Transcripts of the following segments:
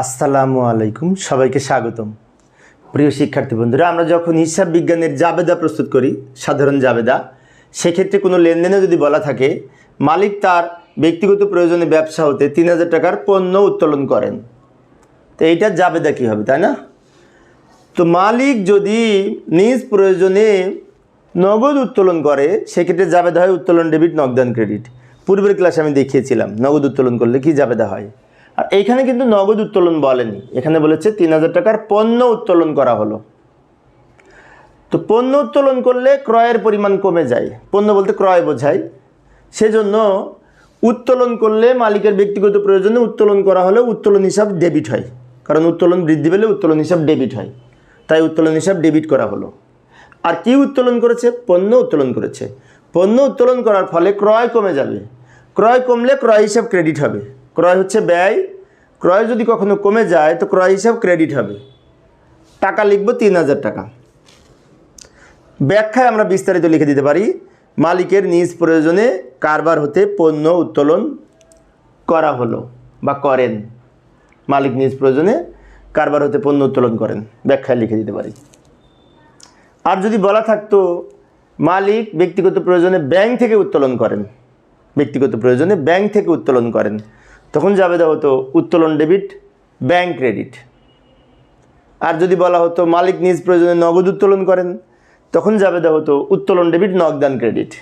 আসসালামু আলাইকুম, সবাইকে স্বাগতম। প্রিয় শিক্ষার্থী বন্ধুরা, আমরা যখন হিসাব বিজ্ঞানের জাবেদা প্রস্তুত করি, সাধারণ জাবেদা, সেক্ষেত্রে কোনো লেনদেনে যদি বলা থাকে, মালিক তার ব্যক্তিগত প্রয়োজনে ব্যবসা হতে তিন হাজার টাকার পণ্য উত্তোলন করেন। তো এইটা জাবেদা কী হবে, তাই না? তো মালিক যদি নিজ প্রয়োজনে নগদ উত্তোলন করে, সেক্ষেত্রে জাবেদা হয় উত্তোলন ডেবিট, নগদান ক্রেডিট। পূর্বের ক্লাসে আমি দেখিয়েছিলাম, নগদ উত্তোলন করলে কি জাবেদা হয়? আর এইখানে কিন্তু নগদ উত্তোলন বলেনি। এখানে বলেছে তিন হাজার টাকার পণ্য উত্তোলন করা হলো। তো পণ্য উত্তোলন করলে ক্রয়ের পরিমাণ কমে যায়। পণ্য বলতে ক্রয় বোঝায়। সেজন্য উত্তোলন করলে মালিকের ব্যক্তিগত প্রয়োজনে উত্তোলন করা হলে উত্তোলন হিসাব ডেবিট হয়। কারণ উত্তোলন বৃদ্ধি পেলে উত্তোলন হিসাব ডেবিট হয়। তাই উত্তোলন হিসাব ডেবিট করা হলো। আর কি উত্তোলন করেছে? পণ্য উত্তোলন করেছে। পণ্য উত্তোলন করার ফলে ক্রয় কমে যাবে। ক্রয় কমলে ক্রয় হিসাব ক্রেডিট হবে। ক্রয় হচ্ছে ব্যয়, ক্রয় যদি কখনো কমে যায়, তো ক্রয় হিসাব ক্রেডিট হবে। টাকা লিখব তিন হাজার টাকা। ব্যাখ্যায় আমরা বিস্তারিত লিখে দিতে পারি, মালিকের নিজ প্রয়োজনে কারবার হতে পণ্য উত্তোলন করা হলো বা করেন। মালিক নিজ প্রয়োজনে কারবার হতে পণ্য উত্তোলন করেন, ব্যাখ্যায় লিখে দিতে পারি। আর যদি বলা থাকতো, মালিক ব্যক্তিগত প্রয়োজনে ব্যাংক থেকে উত্তোলন করেন, ব্যক্তিগত প্রয়োজনে ব্যাংক থেকে উত্তোলন করেন তখন যাবে দেওয়া হতো উত্তোলন ডেবিট, ব্যাংক ক্রেডিট। আর যদি বলা হতো মালিক নিজ প্রয়োজনে নগদ উত্তোলন করেন, তখন যাবে দেওয়া হতো উত্তোলন ডেবিট, নগদান ক্রেডিট।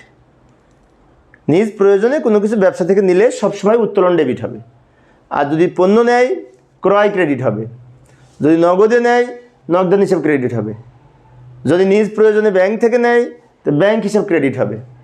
নিজ প্রয়োজনে কোনো কিছু ব্যবসা থেকে নিলে সবসময় উত্তোলন ডেবিট হবে। আর যদি পণ্য নেয়, ক্রয় ক্রেডিট হবে। যদি নগদে নেয়, নগদান হিসাব ক্রেডিট হবে। যদি নিজ প্রয়োজনে ব্যাংক থেকে নেয়, তো ব্যাংক হিসাব ক্রেডিট হবে।